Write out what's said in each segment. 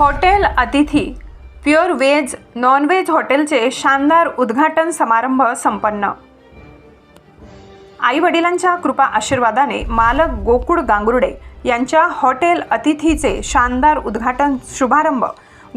Hotel अतिथी pure veg non veg हॉटेलचे शानदार उद्घाटन समारंभ संपन्न. आई वडिलांच्या कृपा आशीर्वादाने मालक गोकुळ गांगुर्डे यांच्या हॉटेल अतिथीचे शानदार उद्घाटन शुभारंभ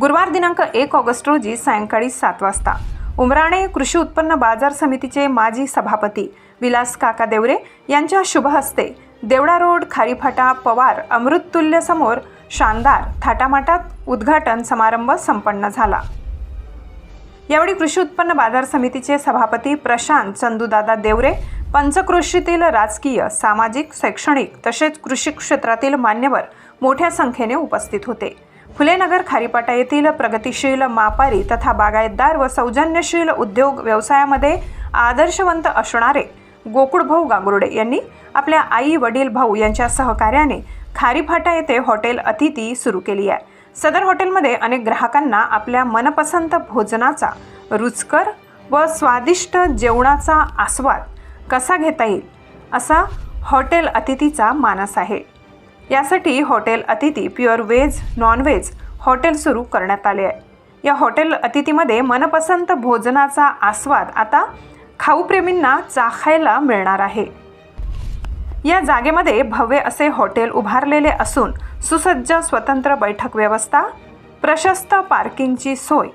गुरुवार दिनांक एक ऑगस्ट रोजी सायंकाळी सात वाजता. उमराणे कृषी उत्पन्न बाजार समितीचे माजी सभापती विलास काका देवरे यांच्या शुभ हस्ते देवडा रोड खारीफाटा पवार अमृततुल्यसमोर समोर शानदार थाटामाटात उद्घाटन समारंभ संपन्न झाला. यावेळी कृषी उत्पन्न बाजार समितीचे सभापती प्रशांत चंदूदादा देवरे पंचकृषीतील राजकीय सामाजिक शैक्षणिक तसेच कृषी क्षेत्रातील मान्यवर मोठ्या संख्येने उपस्थित होते. फुलेनगर खारीपाटा येथील प्रगतिशील मापारी तथा बागायतदार व सौजन्यशील उद्योग व्यवसायामध्ये आदर्शवंत असणारे गोकुळभाऊ गांगुर्डे यांनी आपल्या आई वडील भाऊ यांच्या सहकार्याने खारीफाटा येथे हॉटेल अतिथी सुरू केली आहे. सदर हॉटेलमध्ये अनेक ग्राहकांना आपल्या मनपसंत भोजनाचा रुचकर व स्वादिष्ट जेवणाचा आस्वाद कसा घेता येईल असा हॉटेल अतिथीचा मानस आहे. यासाठी हॉटेल अतिथी प्युअर व्हेज नॉनव्हेज हॉटेल सुरू करण्यात आले आहे. या हॉटेल अतिथीमध्ये मनपसंत भोजनाचा आस्वाद आता खाऊप्रेमींना चाखायला मिळणार आहे. या जागेमध्ये भव्य असे हॉटेल उभारलेले असून सुसज्ज स्वतंत्र बैठक व्यवस्था प्रशस्त पार्किंगची सोय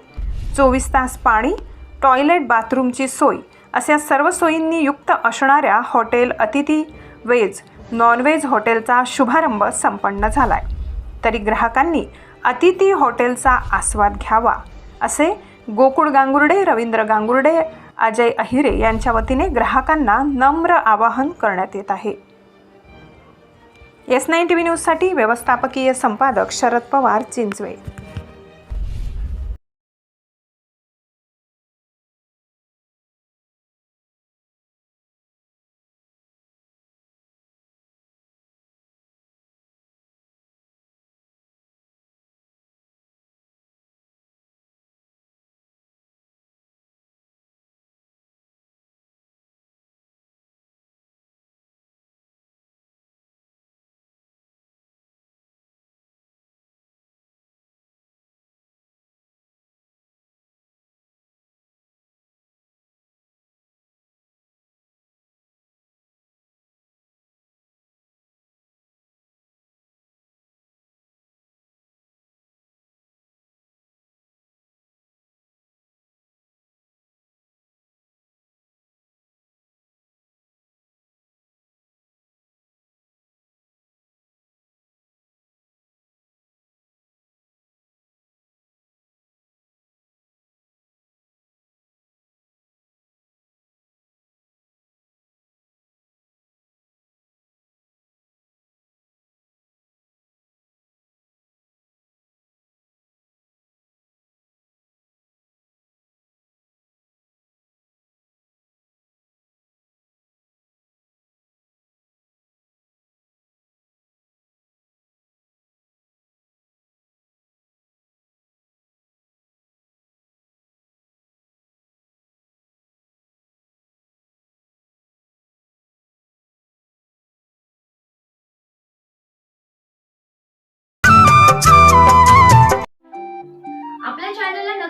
चोवीस तास पाणी टॉयलेट बाथरूमची सोय अशा सर्व सोयींनी युक्त असणाऱ्या हॉटेल अतिथी वेज नॉनव्हेज हॉटेलचा शुभारंभ संपन्न झालाय. तरी ग्राहकांनी अतिथी हॉटेलचा आस्वाद घ्यावा असे गोकुळ गांगुर्डे रवींद्र गांगुर्डे अजय अहिरे यांच्या वतीने ग्राहकांना नम्र आवाहन करण्यात येत आहे. एस नाईन टी व्ही न्यूजसाठी व्यवस्थापकीय संपादक शरद पवार चिंचवे.